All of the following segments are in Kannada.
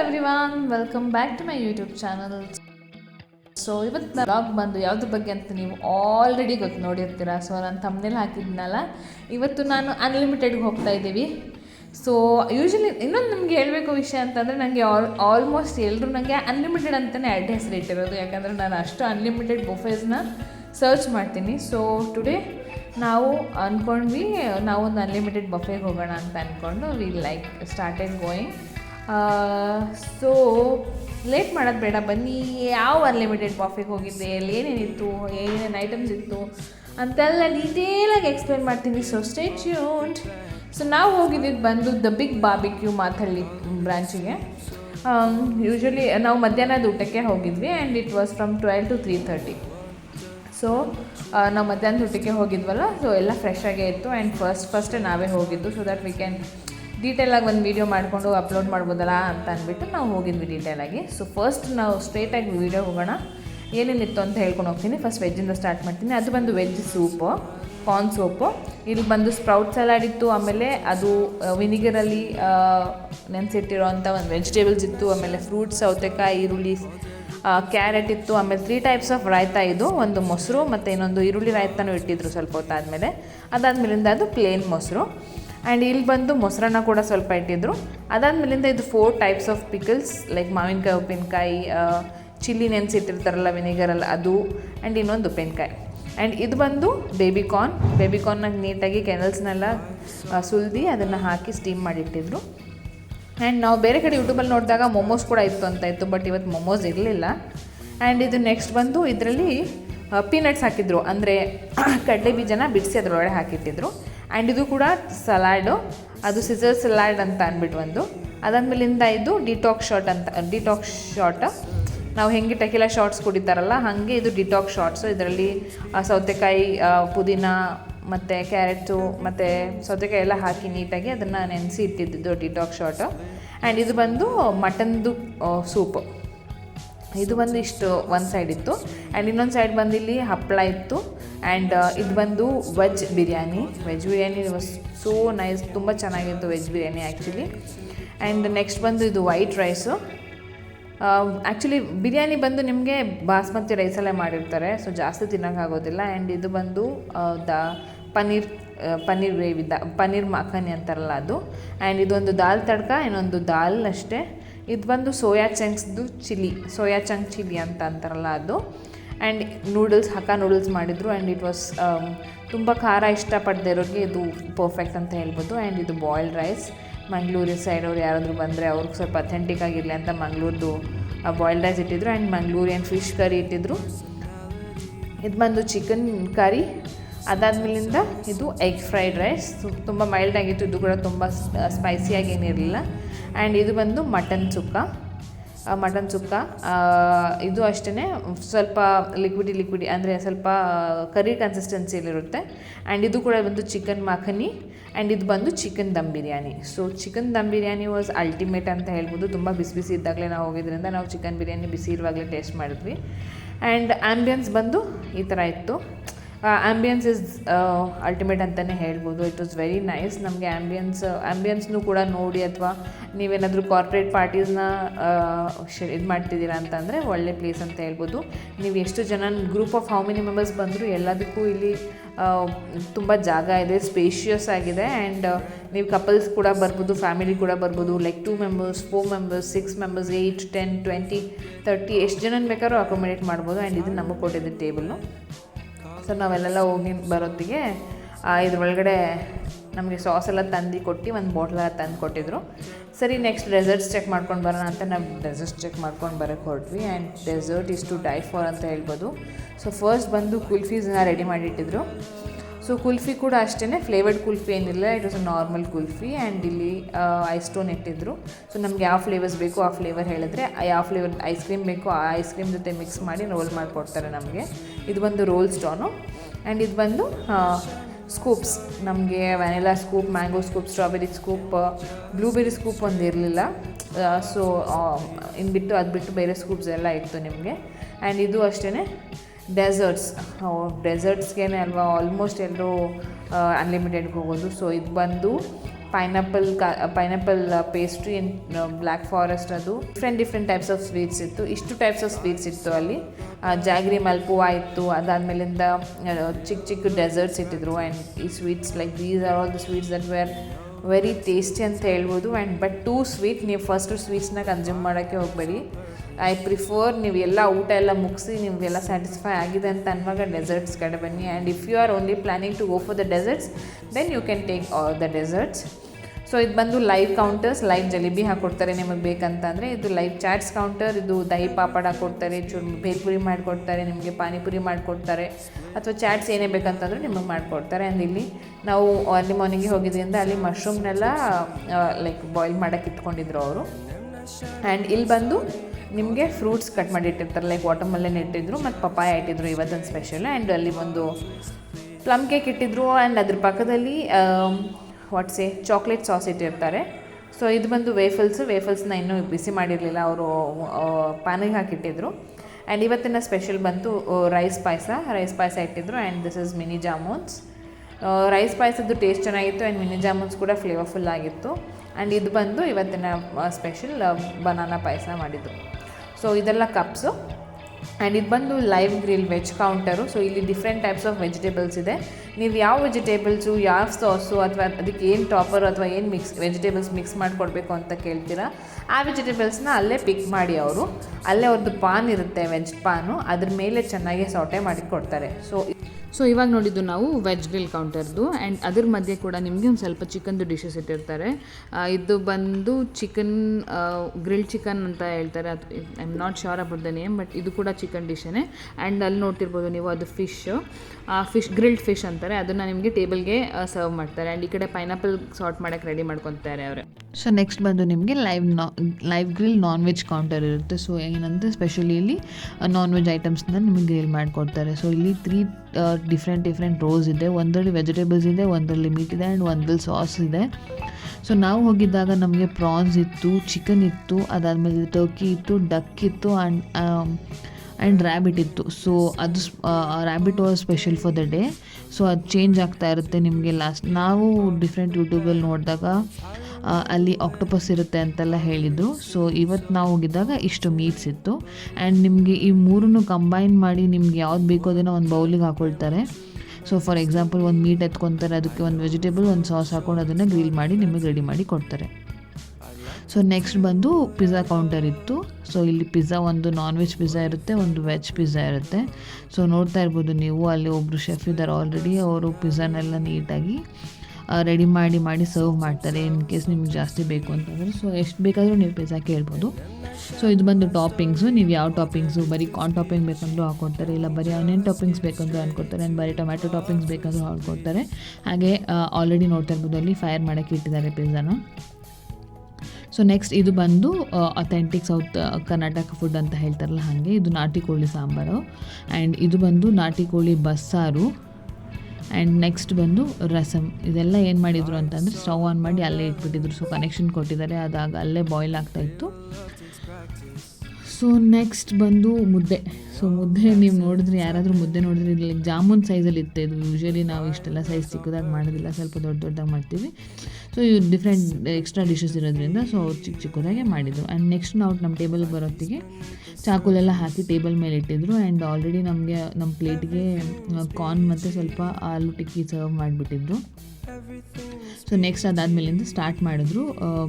Everyone welcome back to my YouTube channel so ಇವತ್ತು ಬ್ಲಾಗ್ ಬಂದು ಯಾವುದ್ರ ಬಗ್ಗೆ ಅಂತ ನೀವು ಆಲ್ರೆಡಿ ಗೊತ್ತು ನೋಡಿರ್ತೀರ. ಸೊ ನಾನು ತಮ್ಮನೇಲಿ ಹಾಕಿದ್ನಲ್ಲ. ಇವತ್ತು ನಾನು ಅನ್ಲಿಮಿಟೆಡ್ಗೆ ಹೋಗ್ತಾ ಇದ್ದೀವಿ. ಸೊ ಯೂಶಲಿ ಇನ್ನೊಂದು ನಮಗೆ ಹೇಳಬೇಕು ವಿಷಯ ಅಂತಂದರೆ ನನಗೆ ಆಲ್ ಆಲ್ಮೋಸ್ಟ್ ಎಲ್ಲರೂ ನನಗೆ ಅನ್ಲಿಮಿಟೆಡ್ ಅಂತಲೇ ಎರಡು ಹೆಸರು ಇಟ್ಟಿರೋದು. ಯಾಕಂದರೆ ನಾನು ಅಷ್ಟು ಅನ್ಲಿಮಿಟೆಡ್ ಬೊಫೇಸ್ನ ಸರ್ಚ್ ಮಾಡ್ತೀನಿ. ಸೊ ಟುಡೇ ನಾವು ಅಂದ್ಕೊಂಡ್ವಿ ನಾವೊಂದು ಅನ್ಲಿಮಿಟೆಡ್ ಬಫೆಗೆ ಹೋಗೋಣ ಅಂತ ಅಂದ್ಕೊಂಡು we like started going so late ಮಾಡೋದು ಬೇಡ. ಬನ್ನಿ, ಯಾವ ಅನ್ಲಿಮಿಟೆಡ್ ಕಾಫಿಗೆ ಹೋಗಿದ್ದೆ? ಅಲ್ಲಿ ಏನೇನಿತ್ತು? ಏನೇನು ಐಟಮ್ಸ್ ಇತ್ತು? ಅಂತೆಲ್ಲ ಡೀಟೇಲಾಗಿ ಎಕ್ಸ್ಪ್ಲೇನ್ ಮಾಡ್ತೀನಿ. ಸೊ ಸ್ಟೇ ಟ್ಯೂನ್ಡ್ ಸೊ ನಾವು ಹೋಗಿದ್ದಿದ್ದು ಬಂದು ದ ಬಿಗ್ ಬಾಬಿಕ್ಯೂ ಮಾಥಳ್ಳಿ ಬ್ರಾಂಚಿಗೆ ಯೂಶ್ವಲಿ ನಾವು ಮಧ್ಯಾಹ್ನದ ಊಟಕ್ಕೆ ಹೋಗಿದ್ವಿ and it was from twelve to three thirty so ನಾವು ಮಧ್ಯಾಹ್ನದ ಊಟಕ್ಕೆ ಹೋಗಿದ್ವಲ್ಲ? ಸೊ ಎಲ್ಲ ಫ್ರೆಶ್ ಆಗೇ ಇತ್ತು ಆ್ಯಂಡ್ ಫಸ್ಟ್ ಫಸ್ಟೇ ನಾವೇ ಹೋಗಿದ್ದು ಸೊ ದ್ಯಾಟ್ ವಿ ಕ್ಯಾನ್ ಡೀಟೇಲಾಗಿ ಒಂದು ವೀಡಿಯೋ ಮಾಡಿಕೊಂಡು ಅಪ್ಲೋಡ್ ಮಾಡ್ಬೋದಲ್ಲ ಅಂತ ಅಂದ್ಬಿಟ್ಟು ನಾವು ಹೋಗಿದ್ವಿ ಡೀಟೇಲಾಗಿ ಸೊ ಫಸ್ಟ್ ನಾವು ಸ್ಟ್ರೇಟಾಗಿ ವೀಡಿಯೋ ಹೋಗೋಣ. ಏನೇನಿತ್ತು ಅಂತ ಹೇಳ್ಕೊಂಡು ಹೋಗ್ತೀನಿ. ಫಸ್ಟ್ ವೆಜ್ಜಿಂದ ಸ್ಟಾರ್ಟ್ ಮಾಡ್ತೀನಿ. ಅದು ಬಂದು ವೆಜ್ ಸೂಪು ಕಾರ್ನ್ ಸೂಪು ಇಲ್ಲಿ ಬಂದು ಸ್ಪ್ರೌಟ್ ಸಲಾಡ್ ಇತ್ತು, ಆಮೇಲೆ ಅದು ವಿನಿಗರಲ್ಲಿ ನೆನೆಸಿಟ್ಟಿರೋ ಅಂಥ ಒಂದು ವೆಜಿಟೇಬಲ್ಸ್ ಇತ್ತು, ಆಮೇಲೆ ಫ್ರೂಟ್ಸ್ ಸೌತೆಕಾಯಿ, ಈರುಳ್ಳಿ ಕ್ಯಾರೆಟ್ ಇತ್ತು, ಆಮೇಲೆ ತ್ರೀ ಟೈಪ್ಸ್ ಆಫ್ ರಾಯ್ತಾ ಇದು. ಒಂದು ಮೊಸರು ಮತ್ತು ಇನ್ನೊಂದು ಈರುಳ್ಳಿ ರಾಯ್ತನೂ ಇಟ್ಟಿದ್ರು ಸ್ವಲ್ಪ ಹೊತ್ತಾದಮೇಲೆ. ಅದಾದಮೇಲಿಂದ ಅದು ಪ್ಲೇನ್ ಮೊಸರು. ಆ್ಯಂಡ್ ಇಲ್ಲಿ ಬಂದು ಮೊಸರನ್ನ ಕೂಡ ಸ್ವಲ್ಪ ಇಟ್ಟಿದ್ರು. ಅದಾದಮೇಲಿಂದ ಇದು four types of pickles like ಮಾವಿನಕಾಯಿ, ಉಪ್ಪಿನಕಾಯಿ ಚಿಲ್ಲಿ ನೆನೆಸಿಟ್ಟಿರ್ತಾರಲ್ಲ ವಿನೆಗರಲ್ಲಿ ಅದು ಆ್ಯಂಡ್ ಇನ್ನೊಂದು ಉಪ್ಪಿನಕಾಯಿ. ಆ್ಯಂಡ್ ಇದು ಬಂದು ಬೇಬಿ ಕಾರ್ನ್ ಬೇಬಿ ಕಾರ್ನಾಗ ನೀಟಾಗಿ ಕೆನಲ್ಸ್ನೆಲ್ಲ ಸುಲ್ದಿ ಅದನ್ನು ಹಾಕಿ ಸ್ಟೀಮ್ ಮಾಡಿಟ್ಟಿದ್ರು. ಆ್ಯಂಡ್ ನಾವು ಬೇರೆ ಕಡೆ ಯೂಟ್ಯೂಬಲ್ಲಿ ನೋಡಿದಾಗ ಮೊಮೋಸ್ ಕೂಡ ಇತ್ತು ಅಂತ ಇತ್ತು ಬಟ್ ಇವತ್ತು ಮೊಮೋಸ್ ಇರಲಿಲ್ಲ. ಆ್ಯಂಡ್ ಇದು ನೆಕ್ಸ್ಟ್ ಬಂದು ಇದರಲ್ಲಿ ಪೀನಟ್ಸ್ ಹಾಕಿದ್ರು. ಅಂದರೆ ಕಡಲೆ ಬೀಜನ ಬಿಡಿಸಿ ಅದರೊಳಗೆ ಹಾಕಿಟ್ಟಿದ್ರು. ಆ್ಯಂಡ್ ಇದು ಕೂಡ ಸಲಾಡು ಅದು ಸಿಸರ್ ಸಲಾಡ್ ಅಂತ ಅಂದ್ಬಿಟ್ಟು ಒಂದು. ಅದಾದ್ಮೇಲಿಂದ ಇದು ಡಿಟಾಕ್ಸ್ ಶಾಟ್ ಅಂತ ಡಿಟಾಕ್ಸ್ ಶಾಟ್ ನಾವು ಹೆಂಗೆ ಟೆಕಿಲ ಶಾರ್ಟ್ಸ್ ಕುಡಿತಾರಲ್ಲ, ಹಾಗೆ ಇದು ಡಿಟಾಕ್ಸ್ ಶಾರ್ಟ್ಸು ಇದರಲ್ಲಿ ಸೌತೆಕಾಯಿ ಪುದೀನ ಮತ್ತು ಕ್ಯಾರೆಟು, ಮತ್ತು ಸೌತೆಕಾಯಿ ಎಲ್ಲ ಹಾಕಿ ನೀಟಾಗಿ ಅದನ್ನು ನೆನೆಸಿ ಇಟ್ಟಿದ್ದು ಡಿಟಾಕ್ ಶಾಟು ಆ್ಯಂಡ್ ಇದು ಬಂದು ಮಟನ್ದು ಸೂಪ್ ಇದು ಬಂದು ಇಷ್ಟು ಒಂದು ಸೈಡ್ ಇತ್ತು. ಆ್ಯಂಡ್ ಇನ್ನೊಂದು ಸೈಡ್ ಬಂದು ಇಲ್ಲಿ ಹಪ್ಪಳ ಇತ್ತು. ಆ್ಯಂಡ್ ಇದು ಬಂದು veg biryani. Veg biryani so nice ತುಂಬ ಚೆನ್ನಾಗಿತ್ತು veg biryani actually and next ಬಂದು ಇದು ವೈಟ್ ರೈಸು ಆ್ಯಕ್ಚುಲಿ ಬಿರಿಯಾನಿ ಬಂದು ನಿಮಗೆ ಬಾಸ್ಮತಿ ರೈಸಲ್ಲೇ ಮಾಡಿರ್ತಾರೆ. ಸೊ ಜಾಸ್ತಿ ತಿನ್ನೋಕ್ಕಾಗೋದಿಲ್ಲ ಆ್ಯಂಡ್ ಇದು ಬಂದು the paneer paneer gravy, the paneer makhani ಅಂತಾರಲ್ಲ ಅದು. ಆ್ಯಂಡ್ ಇದೊಂದು ದಾಲ್ ತಡ್ಕ, ಇನ್ನೊಂದು ದಾಲ್ ಅಷ್ಟೇ. ಇದು ಬಂದು ಸೋಯಾ ಚಂಕ್ಸ್ದು ಚಿಲ್ಲಿ, ಸೋಯಾ ಚಂಕ್ ಚಿಲ್ಲಿ ಅಂತ ಅಂತಾರಲ್ಲ ಅದು. ಆ್ಯಂಡ್ ನೂಡಲ್ಸ್ ಹಕ್ಕ ನೂಡಲ್ಸ್ ಮಾಡಿದರು. ಆ್ಯಂಡ್ ಇಟ್ ವಾಸ್ ತುಂಬ ಖಾರ ಇಷ್ಟಪಡದೇ ಇರೋರಿಗೆ ಇದು ಪರ್ಫೆಕ್ಟ್ ಅಂತ ಹೇಳ್ಬೋದು. ಆ್ಯಂಡ್ ಇದು ಬಾಯ್ಲ್ಡ್ ರೈಸ್ ಮಂಗಳೂರು ಸೈಡವ್ರು ಯಾರಾದರೂ ಬಂದರೆ ಅವ್ರಿಗೆ ಸ್ವಲ್ಪ ಅಥೆಂಟಿಕ್ ಆಗಿರಲಿ ಅಂತ ಮಂಗಳೂರ್ದು ಬಾಯ್ಲ್ಡ್ ರೈಸ್ ಇಟ್ಟಿದ್ರು ಆ್ಯಂಡ್ ಮಂಗಳೂರಿಯನ್ ಫಿಶ್ ಕರಿ ಇಟ್ಟಿದ್ರು. ಇದು ಬಂದು ಚಿಕನ್ ಕರಿ ಅದಾದಮೇಲಿಂದ ಇದು ಎಗ್ ಫ್ರೈಡ್ ರೈಸ್ ತುಂಬ ಮೈಲ್ಡ್ ಆಗಿತ್ತು, ಇದು ಕೂಡ ತುಂಬ ಸ್ಪೈಸಿಯಾಗಿ ಏನಿರಲಿಲ್ಲ. ಆ್ಯಂಡ್ ಇದು ಬಂದು ಮಟನ್ ಸುಕ್ಕ. ಮಟನ್ ಸುಕ್ಕ. ಇದು ಅಷ್ಟೇ ಸ್ವಲ್ಪ ಲಿಕ್ವಿಡಿ ಲಿಕ್ವಿಡಿ ಅಂದರೆ ಸ್ವಲ್ಪ ಕರಿ ಕನ್ಸಿಸ್ಟೆನ್ಸಿಯಲ್ಲಿರುತ್ತೆ ಆ್ಯಂಡ್ ಇದು ಕೂಡ ಬಂದು ಚಿಕನ್ ಮಖನಿ ಆ್ಯಂಡ್ ಇದು ಬಂದು chicken dum biryani. So chicken dum biryani was ultimate ಅಂತ ಹೇಳ್ಬೋದು. ತುಂಬ ಬಿಸಿ ಬಿಸಿ ಇದ್ದಾಗಲೇ ನಾವು ಹೋಗಿದ್ರಿಂದ ನಾವು ಚಿಕನ್ ಬಿರಿಯಾನಿ ಬಿಸಿ ಇರುವಾಗಲೇ ಟೇಸ್ಟ್ ಮಾಡಿದ್ವಿ. ಆ್ಯಂಡ್ ಆ್ಯಂಬಿಯನ್ಸ್ ಬಂದು ಈ ಥರ ಇತ್ತು. ಆ್ಯಂಬಿಯನ್ಸ್ ಇಸ್ ಅಲ್ಟಿಮೇಟ್ ಅಂತಲೇ ಹೇಳ್ಬೋದು. ಇಟ್ ವಾಸ್ ವೆರಿ ನೈಸ್ ನಮಗೆ ಆ್ಯಂಬಿಯನ್ಸ್ ಆ್ಯಂಬಿಯನ್ಸ್ನು ಕೂಡ ನೋಡಿ ಅಥವಾ ನೀವೇನಾದರೂ ಕಾರ್ಪೊರೇಟ್ ಪಾರ್ಟೀಸ್ನ ಇದು ಮಾಡ್ತಿದ್ದೀರಾ ಅಂತಂದರೆ ಒಳ್ಳೆ ಪ್ಲೇಸ್ ಅಂತ ಹೇಳ್ಬೋದು. ನೀವು ಎಷ್ಟು ಜನ group of how many members ಬಂದರೂ ಎಲ್ಲದಕ್ಕೂ ಇಲ್ಲಿ ತುಂಬ ಜಾಗ ಇದೆ ಸ್ಪೇಷಿಯಸ್ ಆಗಿದೆ ಆ್ಯಂಡ್ ನೀವು ಕಪಲ್ಸ್ ಕೂಡ ಬರ್ಬೋದು ಫ್ಯಾಮಿಲಿ ಕೂಡ ಬರ್ಬೋದು like two members four members six members eight ten twenty thirty ಎಷ್ಟು ಜನ ಬೇಕಾದ್ರೂ ಅಕೊಮೊಡೇಟ್ ಮಾಡ್ಬೋದು ಆ್ಯಂಡ್ ಇದು ನಮಗೆ ಕೊಟ್ಟಿದ್ದ ಟೇಬಲ್ಲು ಸೊ ನಾವೆಲ್ಲೆಲ್ಲ ಹೋಗಿ ಬರೋತ್ತಿಗೆ ಇದ್ರೊಳಗಡೆ ನಮಗೆ ಸಾಸ್ ಎಲ್ಲ ತಂದು ಕೊಟ್ಟು ಒಂದು ಬಾಟ್ಲೆಲ್ಲ ತಂದು ಕೊಟ್ಟಿದ್ರು. ಸರಿ ನೆಕ್ಸ್ಟ್ ಡೆಸರ್ಟ್ಸ್ ಚೆಕ್ ಮಾಡ್ಕೊಂಡು ಬರೋಣ ಅಂತ ನಾವು ಡೆಸರ್ಟ್ಸ್ ಚೆಕ್ ಮಾಡ್ಕೊಂಡು ಬರೋಕ್ಕೆ ಹೊರಟ್ವಿ. And dessert is to die for ಅಂತ ಹೇಳ್ಬೋದು. ಸೊ ಫಸ್ಟ್ ಬಂದು ಕುಲ್ಫೀಸ್ನ ರೆಡಿ ಮಾಡಿಟ್ಟಿದ್ರು. ಸೊ ಕುಲ್ಫಿ ಕೂಡ ಅಷ್ಟೇ ಫ್ಲೇವರ್ಡ್ ಕುಲ್ಫಿ ಏನಿಲ್ಲ it was a normal kulfi and ಇಲ್ಲಿ ಐಸ್ ಸ್ಟೋನ್ ಇಟ್ಟಿದ್ರು. ಸೊ ನಮ್ಗೆ ಯಾವ ಫ್ಲೇವರ್ಸ್ ಬೇಕು ಆ ಫ್ಲೇವರ್ ಹೇಳಿದ್ರೆ ಯಾವ ಫ್ಲೇವರ್ ಐಸ್ ಕ್ರೀಮ್ ಬೇಕು ಆ ಐಸ್ ಕ್ರೀಮ್ ಜೊತೆ ಮಿಕ್ಸ್ ಮಾಡಿ ರೋಲ್ ಮಾಡಿಕೊಡ್ತಾರೆ ನಮಗೆ. ಇದು ಬಂದು ರೋಲ್ ಸ್ಟೋನು ಆ್ಯಂಡ್ ಇದು ಬಂದು ಸ್ಕೂಪ್ಸ್ ನಮಗೆ vanilla scoop mango scoop strawberry scoop blueberry scoop ಒಂದು ಇರಲಿಲ್ಲ. ಸೊ ಇನ್ನು ಬಿಟ್ಟು ಅದು ಬಿಟ್ಟು ಬೇರೆ ಸ್ಕೂಪ್ಸ್ ಎಲ್ಲ ಇತ್ತು ನಿಮಗೆ. ಆ್ಯಂಡ್ ಇದು ಅಷ್ಟೇ ಡೆಸರ್ಟ್ಸ್ ಡೆಸರ್ಟ್ಸ್ಗೆ ಅಲ್ವಾ ಆಲ್ಮೋಸ್ಟ್ ಎಲ್ಲರೂ ಅನ್ಲಿಮಿಟೆಡ್ಗೆ ಹೋಗೋದು. ಸೊ ಇದು ಬಂದು ಪೈನಾಪಲ್ ಕಾ pineapple pastry and black forest ಅದು. Different different types of sweets ಇತ್ತು. ಇಷ್ಟು ಟೈಪ್ಸ್ ಆಫ್ ಸ್ವೀಟ್ಸ್ ಇತ್ತು ಅಲ್ಲಿ. ಜಾಗ್ರಿ ಮಲ್ಪುವ ಇತ್ತು. ಅದಾದಮೇಲಿಂದ ಚಿಕ್ಕ ಚಿಕ್ಕ ಡೆಸರ್ಟ್ಸ್ ಇಟ್ಟಿದ್ರು. ಆ್ಯಂಡ್ ಈ sweets like these are all the sweets that were very tasty ಅಂತ ಹೇಳ್ಬೋದು. ಆ್ಯಂಡ್ ಬಟ್ ಟೂ ಸ್ವೀಟ್ ನೀವು ಫಸ್ಟು ಸ್ವೀಟ್ಸ್ನ ಕನ್ಸ್ಯೂಮ್ ಮಾಡೋಕ್ಕೆ ಹೋಗಬೇಡಿ. ಐ ಪ್ರಿಫರ್ ನೀವು ಎಲ್ಲ ಊಟ ಎಲ್ಲ ಮುಗಿಸಿ ನಿಮಗೆಲ್ಲ ಸ್ಯಾಟಿಸ್ಫೈ ಆಗಿದೆ ಅಂತ ಅನ್ವಾಗ ಡೆಸರ್ಟ್ಸ್ ಕಡೆ ಬನ್ನಿ. And if you are only planning to go for the desserts then you can take all the desserts so ಇದು ಬಂದು ಲೈವ್ ಕೌಂಟರ್ಸ್ ಲೈವ್ ಜಲೇಬಿ ಹಾಕ್ಕೊಡ್ತಾರೆ ನಿಮಗೆ ಬೇಕಂತಂದರೆ. ಇದು ಲೈವ್ ಚಾಟ್ಸ್ ಕೌಂಟರ್ ಇದು ದಹಿ ಪಾಪಡ ಕೊಡ್ತಾರೆ, ಚೂರ್ ಬೇಲ್ಪುರಿ ಮಾಡಿಕೊಡ್ತಾರೆ, ನಿಮಗೆ ಪಾನಿಪುರಿ ಮಾಡಿಕೊಡ್ತಾರೆ. ಅಥವಾ ಚಾಟ್ಸ್ ಏನೇ ಬೇಕಂತಂದ್ರೆ ನಿಮಗೆ ಮಾಡಿಕೊಡ್ತಾರೆ. ಆ್ಯಂಡ್ ಇಲ್ಲಿ ನಾವು ಅರ್ಲಿ ಮಾರ್ನಿಂಗಿಗೆ ಹೋಗಿದ್ದರಿಂದ ಅಲ್ಲಿ ಮಶ್ರೂಮ್ನೆಲ್ಲ ಲೈಕ್ ಬಾಯ್ಲ್ ಮಾಡೋಕ್ಕೆ ಇಟ್ಕೊಂಡಿದ್ರು ಅವರು. ಆ್ಯಂಡ್ ಇಲ್ಲಿ ಬಂದು ನಿಮಗೆ ಫ್ರೂಟ್ಸ್ ಕಟ್ ಮಾಡಿ ಇಟ್ಟಿರ್ತಾರೆ ಲೈಕ್ ವಾಟರ್ಮೆಲನ್ ಇಟ್ಟಿದ್ರು ಮತ್ತು ಪಪ್ಪಾಯ ಇಟ್ಟಿದ್ರು ಇವತ್ತೊಂದು ಸ್ಪೆಷಲ್ ಆ್ಯಂಡ್ ಅಲ್ಲಿ ಒಂದು ಪ್ಲಮ್ ಕೇಕ್ ಇಟ್ಟಿದ್ರು. ಆ್ಯಂಡ್ ಅದ್ರ ಪಕ್ಕದಲ್ಲಿ ವಾಟ್ಸ್ ಎ ಚಾಕ್ಲೇಟ್ ಸಾಸ್ ಇಟ್ಟಿರ್ತಾರೆ. ಸೊ ಇದು ಬಂದು ವೇಫಲ್ಸು ವೇಫಲ್ಸ್ನ ಇನ್ನೂ ಬಿಸಿ ಮಾಡಿರಲಿಲ್ಲ. ಅವರು ಪಾನಿಗೆ ಹಾಕಿಟ್ಟಿದ್ರು. ಆ್ಯಂಡ್ ಇವತ್ತಿನ ಸ್ಪೆಷಲ್ ಬಂತು ರೈಸ್ ಪಾಯಸ. ರೈಸ್ ಪಾಯಸ ಇಟ್ಟಿದ್ರು. And this is mini jamuns rice ಪಾಯಸದ್ದು taste ಚೆನ್ನಾಗಿತ್ತು. ಆ್ಯಂಡ್ ಮಿನಿ ಜಾಮೂನ್ಸ್ ಕೂಡ ಫ್ಲೇವರ್ಫುಲ್ ಆಗಿತ್ತು. ಆ್ಯಂಡ್ ಇದು ಬಂದು ಇವತ್ತಿನ ಸ್ಪೆಷಲ್ ಬನಾನಾ ಪಾಯಸ ಮಾಡಿದ್ದು ಸೊ ಇದೆಲ್ಲ ಕಪ್ಸು ಆ್ಯಂಡ್ ಇದು ಬಂದು live grill veg counter so ಇಲ್ಲಿ ಡಿಫ್ರೆಂಟ್ ಟೈಪ್ಸ್ ಆಫ್ ವೆಜಿಟೇಬಲ್ಸ್ ಇದೆ. ನೀವು ಯಾವ ವೆಜಿಟೇಬಲ್ಸು, ಯಾವ ಸಾಸು ಅಥವಾ ಅದಕ್ಕೆ ಏನು ಟಾಪರ್ ಅಥವಾ ಏನು ಮಿಕ್ಸ್ ವೆಜಿಟೇಬಲ್ಸ್ ಮಿಕ್ಸ್ ಮಾಡಿಕೊಡ್ಬೇಕು ಅಂತ ಕೇಳ್ತೀರಾ, ಆ ವೆಜಿಟೇಬಲ್ಸ್ನ ಅಲ್ಲೇ ಪಿಕ್ ಮಾಡಿ ಅವರು. ಅಲ್ಲೇ ಅವ್ರದ್ದು ಪಾನ್ ಇರುತ್ತೆ ವೆಜ್ ಪಾನು ಅದ್ರ ಮೇಲೆ ಚೆನ್ನಾಗಿ ಸೌಟೆ ಮಾಡಿ ಕೊಡ್ತಾರೆ. ಸೊ ಸೊ ಇವಾಗ ನೋಡಿದ್ದು ನಾವು ವೆಜ್ ಗ್ರಿಲ್ ಕೌಂಟರ್ದು ಆ್ಯಂಡ್ ಅದ್ರ ಮಧ್ಯೆ ಕೂಡ ನಿಮಗೆ ಒಂದು ಸ್ವಲ್ಪ ಚಿಕನ್ದು ಡಿಶಸ್ ಇಟ್ಟಿರ್ತಾರೆ. ಇದು ಬಂದು ಚಿಕನ್ ಗ್ರಿಲ್ ಚಿಕನ್ ಅಂತ ಹೇಳ್ತಾರೆ. ಅದು I am not sure about the name but ಇದು ಕೂಡ ಚಿಕನ್ ಡಿಶನೇ ಆ್ಯಂಡ್ ಅಲ್ಲಿ ನೋಡ್ತಿರ್ಬೋದು ನೀವು ಅದು ಫಿಶ್ ಫಿಶ್ ಗ್ರಿಲ್ಡ್ ಫಿಶ್ ಅಂತಾರೆ. ಅದನ್ನು ನಿಮಗೆ ಟೇಬಲ್ಗೆ ಸರ್ವ್ ಮಾಡ್ತಾರೆ. ಆ್ಯಂಡ್ ಈ ಕಡೆ ಪೈನಾಪಲ್ ಸಾರ್ಟ್ ಮಾಡೋಕ್ಕೆ ರೆಡಿ ಮಾಡ್ಕೊತಾರೆ ಅವರು. ಸೊ ನೆಕ್ಸ್ಟ್ ಬಂದು ನಿಮಗೆ ಲೈವ್ ನಾ live grill non veg counter ಇರುತ್ತೆ. ಸೊ ಏನಂದರೆ ಸ್ಪೆಷಲಿ ಇಲ್ಲಿ ನಾನ್ ವೆಜ್ ಐಟಮ್ಸ್ನ ನಿಮಗೆ ಗ್ರಿಲ್ ಮಾಡಿಕೊಡ್ತಾರೆ. ಸೊ ಇಲ್ಲಿ ತ್ರೀ ಡಿಫ್ರೆಂಟ್ ಡಿಫ್ರೆಂಟ್ ರೋಸ್ ಇದೆ. ಒಂದರಲ್ಲಿ ವೆಜಿಟೇಬಲ್ಸ್ ಇದೆ, ಒಂದರಲ್ಲಿ ಮೀಟ್ ಇದೆ ಆ್ಯಂಡ್ ಒಂದರಲ್ಲಿ ಸಾಸ್ ಇದೆ. ಸೊ ನಾವು ಹೋಗಿದ್ದಾಗ ನಮಗೆ ಪ್ರಾನ್ಸ್ ಇತ್ತು ಚಿಕನ್ ಇತ್ತು, ಅದಾದಮೇಲೆ ಟರ್ಕಿ ಇತ್ತು ಡಕ್ ಇತ್ತು ಆ್ಯಂಡ್ ಆ್ಯಂಡ್ ರ್ಯಾಬಿಟ್ ಇತ್ತು. ಸೊ ಅದು rabbit was special for the day so ಅದು ಚೇಂಜ್ ಆಗ್ತಾ ಇರುತ್ತೆ ನಿಮಗೆ ಲಾಸ್ಟ್ ನಾವು ಡಿಫ್ರೆಂಟ್ ಯೂಟ್ಯೂಬಲ್ಲಿ ನೋಡಿದಾಗ ಅಲ್ಲಿ ಆಕ್ಟೋಪಸ್ ಇರುತ್ತೆ ಅಂತೆಲ್ಲ ಹೇಳಿದರು. ಸೊ ಇವತ್ತು ನಾವು ಹೋಗಿದ್ದಾಗ ಇಷ್ಟು ಮೀಟ್ಸ್ ಇತ್ತು. ಆ್ಯಂಡ್ ನಿಮಗೆ ಈ ಮೂರನ್ನು ಕಂಬೈನ್ ಮಾಡಿ ನಿಮ್ಗೆ ಯಾವ್ದು ಬೇಕೋ ಅದನ್ನು ಒಂದು ಬೌಲಿಗೆ ಹಾಕೊಳ್ತಾರೆ. ಸೊ ಫಾರ್ ಎಕ್ಸಾಂಪಲ್ ಒಂದು ಮೀಟ್ ಎತ್ಕೊತಾರೆ, ಅದಕ್ಕೆ ಒಂದು ವೆಜಿಟೇಬಲ್ ಒಂದು ಸಾಸ್ ಹಾಕೊಂಡು ಅದನ್ನು ಗ್ರಿಲ್ ಮಾಡಿ ನಿಮಗೆ ರೆಡಿ ಮಾಡಿ ಕೊಡ್ತಾರೆ. ಸೊ ನೆಕ್ಸ್ಟ್ ಬಂದು ಪಿಜ್ಜಾ ಕೌಂಟರ್ ಇತ್ತು. ಸೊ ಇಲ್ಲಿ ಪಿಜ್ಜಾ ಒಂದು ನಾನ್ ವೆಜ್ ಪಿಜ್ಜಾ ಇರುತ್ತೆ, ಒಂದು ವೆಜ್ ಪಿಜ್ಜಾ ಇರುತ್ತೆ. ಸೊ ನೋಡ್ತಾ ಇರ್ಬೋದು ನೀವು, ಅಲ್ಲಿ ಒಬ್ಬರು ಶೆಫ್ ಇದ್ದಾರೆ ಆಲ್ರೆಡಿ ಅವರು ಪಿಜ್ಜಾನೆಲ್ಲ ನೀಟಾಗಿ ರೆಡಿ ಮಾಡಿ ಮಾಡಿ ಸರ್ವ್ ಮಾಡ್ತಾರೆ ಇನ್ ಕೇಸ್ ನಿಮ್ಗೆ ಜಾಸ್ತಿ ಬೇಕು ಅಂತಂದರೆ. ಸೊ ಎಷ್ಟು ಬೇಕಾದರೂ ನೀವು ಪಿಜ್ಜಾ ಕೇಳ್ಬೋದು. ಸೊ ಇದು ಬಂದು ಟಾಪಿಂಗ್ಸು ನೀವು ಯಾವ ಟಾಪಿಂಗ್ಸು ಬರೀ ಕಾರ್ನ್ ಟಾಪಿಂಗ್ ಬೇಕಂದರೂ ಹಾಕ್ಕೊಡ್ತಾರೆ ಇಲ್ಲ ಬರೀ ಆನಿಯನ್ ಟಾಪಿಂಗ್ಸ್ ಬೇಕಂದ್ರೂ ಅಂದ್ಕೊಡ್ತಾರೆ ಆ್ಯಂಡ್ ಬರೀ ಟೊಮ್ಯಾಟೊ ಟಾಪಿಂಗ್ಸ್ ಬೇಕಂದ್ರೂ ಹಾಕ್ಕೊಡ್ತಾರೆ ಹಾಗೆ ಆಲ್ರೆಡಿ ನೋಡ್ತಾ ಇರ್ಬೋದು ಅಲ್ಲಿ ಫೈರ್ ಮಾಡೋಕ್ಕೆ ಇಟ್ಟಿದ್ದಾರೆ ಪಿಜ್ಜಾನ ಸೊ ನೆಕ್ಸ್ಟ್ ಇದು ಬಂದು ಅಥೆಂಟಿಕ್ ಸೌತ್ ಕರ್ನಾಟಕ ಫುಡ್ ಅಂತ ಹೇಳ್ತಾರಲ್ಲ ಹಾಗೆ, ಇದು ನಾಟಿ ಕೋಳಿ ಸಾಂಬಾರು. ಆ್ಯಂಡ್ ಇದು ಬಂದು ನಾಟಿ ಕೋಳಿ ಬಸ್ಸಾರು. ಆ್ಯಂಡ್ ನೆಕ್ಸ್ಟ್ ಬಂದು ರಸಮ್ ಇದೆಲ್ಲ ಏನು ಮಾಡಿದರು ಅಂತಂದರೆ ಸ್ಟವ್ ಆನ್ ಮಾಡಿ ಅಲ್ಲೇ ಇಟ್ಬಿಟ್ಟಿದ್ರು. ಸೊ ಕನೆಕ್ಷನ್ ಕೊಟ್ಟಿದ್ದಾರೆ. ಅದಾಗ ಅಲ್ಲೇ ಬಾಯ್ಲ್ ಆಗ್ತಾಯಿತ್ತು ಸೊ ನೆಕ್ಸ್ಟ್ ಬಂದು ಮುದ್ದೆ. ಸೊ ಮುದ್ದೆ ನೀವು ನೋಡಿದ್ರೆ, ಯಾರಾದರೂ ಮುದ್ದೆ ನೋಡಿದ್ರೆ, ಇಲ್ಲಿ ಜಾಮೂನ್ ಸೈಜಲ್ಲಿ ಇತ್ತು. ಇದು ಯೂಶ್ವಲಿ ನಾವು ಇಷ್ಟೆಲ್ಲ ಸೈಜ್ ಸಿಕ್ಕಿದಾಗ ಮಾಡೋದಿಲ್ಲ. ಸ್ವಲ್ಪ ದೊಡ್ಡ ದೊಡ್ಡದಾಗಿ ಮಾಡ್ತೀವಿ. ಸೊ ಇವ್ರು ಡಿಫ್ರೆಂಟ್ ಎಕ್ಸ್ಟ್ರಾ ಡಿಶಸ್ ಇರೋದ್ರಿಂದ ಸೊ ಅವ್ರು ಚಿಕ್ಕ ಚಿಕ್ಕದಾಗೆ ಮಾಡಿದರು. ಆ್ಯಂಡ್ ನೆಕ್ಸ್ಟ್ ನಾವು ನಮ್ಮ ಟೇಬಲ್ಗೆ ಬರೋತ್ತಿಗೆ ಚಾಕುಲೆಲ್ಲ ಹಾಕಿ ಟೇಬಲ್ ಮೇಲೆ ಇಟ್ಟಿದ್ರು. ಆ್ಯಂಡ್ ಆಲ್ರೆಡಿ ನಮಗೆ ನಮ್ಮ ಪ್ಲೇಟ್ಗೆ ಕಾರ್ನ್ ಮತ್ತು ಸ್ವಲ್ಪ ಆಲೂ ಟಿಕ್ಕಿ ಸರ್ವ್ ಮಾಡಿಬಿಟ್ಟಿದ್ರು. ಸೊ ನೆಕ್ಸ್ಟ್ ಅದಾದಮೇಲಿಂದ ಸ್ಟಾರ್ಟ್ ಮಾಡಿದ್ರು.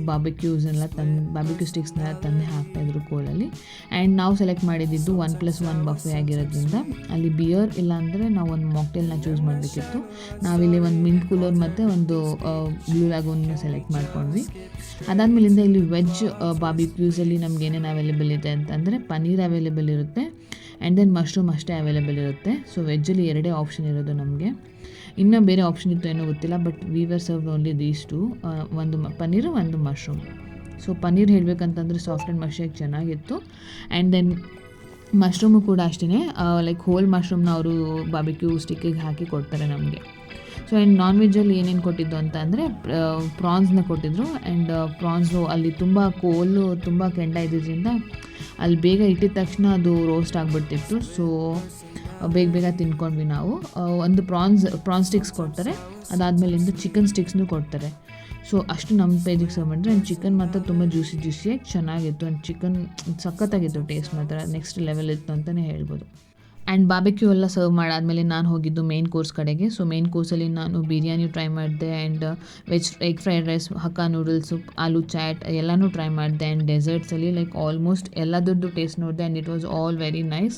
ಬಾಬಿಕ್ಯೂಸ್ ಎಲ್ಲ ತಂದು ಬಾಬಿಕ್ಯೂ ಸ್ಟಿಕ್ಸ್ನೆಲ್ಲ ತಂದು ಹಾಕ್ತಾಯಿದ್ರು ಕೋಲಲ್ಲಿ. ಆ್ಯಂಡ್ ನಾವು ಸೆಲೆಕ್ಟ್ ಮಾಡಿದ್ದು ಒನ್ ಪ್ಲಸ್ ಒನ್ ಬಫೆ ಆಗಿರೋದ್ರಿಂದ ಅಲ್ಲಿ ಬಿಯರ್ ಇಲ್ಲಾಂದರೆ ನಾವು ಒಂದು ಮಾಕ್ಟೇಲ್ನ ಚೂಸ್ ಮಾಡಬೇಕಿತ್ತು. ನಾವಿಲ್ಲಿ ಒಂದು ಮಿಂಟ್ ಕೂಲರ್ ಮತ್ತು ಒಂದು ಬ್ಲೂ ಲಾಗೋನ್ನ ಸೆಲೆಕ್ಟ್ ಮಾಡ್ಕೊಂಡ್ವಿ. ಅದಾದಮೇಲಿಂದ ಇಲ್ಲಿ ವೆಜ್ ಬಾಬಿ ಪ್ಯೂಸಲ್ಲಿ ನಮ್ಗೆ ಏನೇನು ಅವೈಲೇಬಲ್ ಇದೆ ಅಂತಂದರೆ ಪನ್ನೀರ್ ಅವೈಲೇಬಲ್ ಇರುತ್ತೆ. ಆ್ಯಂಡ್ ದೆನ್ ಮಶ್ರೂಮ್ ಅಷ್ಟೇ ಅವೈಲೇಬಲ್ ಇರುತ್ತೆ. ಸೊ ವೆಜ್ಜಲ್ಲಿ ಎರಡೇ ಆಪ್ಷನ್ ಇರೋದು ನಮಗೆ. ಇನ್ನೂ ಬೇರೆ ಆಪ್ಷನ್ ಇತ್ತು ಏನೋ ಗೊತ್ತಿಲ್ಲ but we were serve only these two ಒಂದು ಪನ್ನೀರು, ಒಂದು ಮಶ್ರೂಮ್ ಸೊ ಪನ್ನೀರ್ ಹೇಳಬೇಕಂತಂದ್ರೆ ಸಾಫ್ಟ್ ಆ್ಯಂಡ್ ಮಶಿಯಾಗಿ ಚೆನ್ನಾಗಿತ್ತು. ಆ್ಯಂಡ್ ದೆನ್ ಮಶ್ರೂಮು ಕೂಡ ಅಷ್ಟೇ ಲೈಕ್ ಹೋಲ್ ಮಶ್ರೂಮ್ನ ಅವರು ಬಾಬಿಕ್ಯೂ ಸ್ಟಿಕ್ಕಿಗೆ ಹಾಕಿ ಕೊಡ್ತಾರೆ ನಮಗೆ. ಸೊ ಆ್ಯಂಡ್ ನಾನ್ ವೆಜ್ಜಲ್ಲಿ ಏನೇನು ಕೊಟ್ಟಿದ್ದು ಅಂತ ಅಂದರೆ ಪ್ರಾನ್ಸ್ನ ಕೊಟ್ಟಿದ್ರು. ಆ್ಯಂಡ್ ಪ್ರಾನ್ಸು ಅಲ್ಲಿ ತುಂಬ ಕೋಲು ತುಂಬ ಕೆಂಡ ಇದ್ದಿದ್ದರಿಂದ ಅಲ್ಲಿ ಬೇಗ ಇಟ್ಟಿದ ತಕ್ಷಣ ಅದು ರೋಸ್ಟ್ ಆಗಿಬಿಡ್ತಿತ್ತು. ಸೊ ಬೇಗ ಬೇಗ ತಿನ್ಕೊಂಡ್ವಿ ನಾವು. ಒಂದು ಪ್ರಾನ್ಸ್ ಪ್ರಾನ್ ಸ್ಟಿಕ್ಸ್ ಕೊಡ್ತಾರೆ. ಅದಾದಮೇಲಿಂದ ಚಿಕನ್ ಸ್ಟಿಕ್ಸ್ನು ಕೊಡ್ತಾರೆ. ಸೊ ಅಷ್ಟು ನಮ್ಮ ಪೇಜಿಗೆ ಸಂಬಂಧ. ಆ್ಯಂಡ್ ಚಿಕನ್ ಮಾತ್ರ ತುಂಬ ಜ್ಯೂಸಿ ಜ್ಯೂಸಿಯಾಗಿ ಚೆನ್ನಾಗಿತ್ತು. ಆ್ಯಂಡ್ ಚಿಕನ್ ಸಖತ್ತಾಗಿತ್ತು ಟೇಸ್ಟ್ ಮಾತ್ರ. ನೆಕ್ಸ್ಟ್ ಲೆವೆಲ್ ಇತ್ತು ಅಂತಲೇ ಹೇಳ್ಬೋದು. ಆ್ಯಂಡ್ ಬಾಬೆಕ್ಯೂ ಎಲ್ಲ ಸರ್ವ್ ಮಾಡಾದಮೇಲೆ ನಾನು ಹೋಗಿದ್ದು ಮೇನ್ ಕೋರ್ಸ್ ಕಡೆಗೆ. ಸೊ ಮೇನ್ ಕೋರ್ಸಲ್ಲಿ ನಾನು ಬಿರಿಯಾನಿ ಟ್ರೈ ಮಾಡಿದೆ and veg egg fried rice hakka noodles aloo chaat ಎಲ್ಲನೂ ಟ್ರೈ ಮಾಡಿದೆ ಆ್ಯಂಡ್ ಡೆಸರ್ಟ್ಸಲ್ಲಿ ಲೈಕ್ ಆಲ್ಮೋಸ್ಟ್ ಎಲ್ಲದರದ್ದು ಟೇಸ್ಟ್ ನೋಡಿದೆ and it was all very nice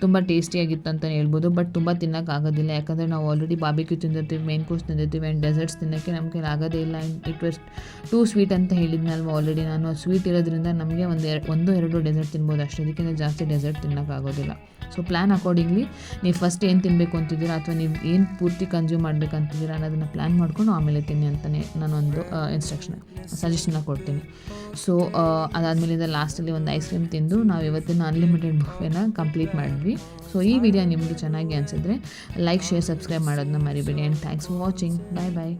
ತುಂಬ ಟೇಸ್ಟಿಯಾಗಿತ್ತು ಅಂತಲೇ ಹೇಳ್ಬೋದು ಬಟ್ ತುಂಬ ತಿನ್ನೋಕ್ಕಾಗೋದಿಲ್ಲ ಯಾಕಂದರೆ ನಾವು ಆಲ್ರೆಡಿ ಬಾಬಿಕ್ಯೂ ತಿಂದಿರ್ತೀವಿ ಮೇನ್ ಕೋರ್ಸ್ ತಿಂದಿರ್ತೀವಿ ಆ್ಯಂಡ್ ಡೆಸರ್ಟ್ಸ್ ತಿನ್ನೋಕ್ಕೆ ನಮಗೆ ಆಗೋದೇ ಇಲ್ಲ and it was too sweet ಅಂತ ಹೇಳಿದ್ನಲ್ವ ಆಲ್ರೆಡಿ ನಾನು. ಸ್ವೀಟ್ ಇರೋದ್ರಿಂದ ನಮಗೆ ಒಂದು ಒಂದು, ಎರಡು ಡೆಸರ್ಟ್ ತಿನ್ಬೋದು. ಅಷ್ಟೇ ಅದಕ್ಕಿಂತ ಜಾಸ್ತಿ ಡೆಸರ್ಟ್ ತಿನ್ನೋಕ್ಕಾಗೋದಿಲ್ಲ ಸೊ ಪ್ಲ್ಯಾನ್ ಅಕಾರ್ಡಿಂಗ್ಲಿ ನೀವು ಫಸ್ಟ್ ಏನು ತಿನ್ನಬೇಕು ಅಂತಿದ್ದೀರಾ ಅಥವಾ ನೀವು ಏನು ಪೂರ್ತಿ ಕನ್ಸ್ಯೂಮ್ ಮಾಡಬೇಕಂತಿದ್ದೀರಾ ಅನ್ನೋದನ್ನು ಪ್ಲ್ಯಾನ್ ಮಾಡಿಕೊಂಡು ಆಮೇಲೆ ತಿನ್ನಿ ಅಂತಲೇ ನಾನೊಂದು ಇನ್ಸ್ಟ್ರಕ್ಷನ್ ಸಜೆಷನ್ನ ಕೊಡ್ತೀನಿ. ಸೊ ಅದಾದಮೇಲಿಂದ ಲಾಸ್ಟಲ್ಲಿ ಒಂದು ಐಸ್ ಕ್ರೀಮ್ ತಿಂದು ನಾವು ಇವತ್ತಿನ ಅನ್ಲಿಮಿಟೆಡ್ ಬುಫೆನ ಕಂಪ್ಲೀಟ್ ಮಾಡಿದ್ವಿ. ಸೊ ಈ ವಿಡಿಯೋ ನಿಮಗೆ ಚೆನ್ನಾಗಿ ಅನಿಸಿದ್ರೆ ಲೈಕ್ ಶೇರ್ ಸಬ್ಸ್ಕ್ರೈಬ್ ಮಾಡೋದನ್ನ ಮರಿಬೇಡಿ and thanks for watching bye bye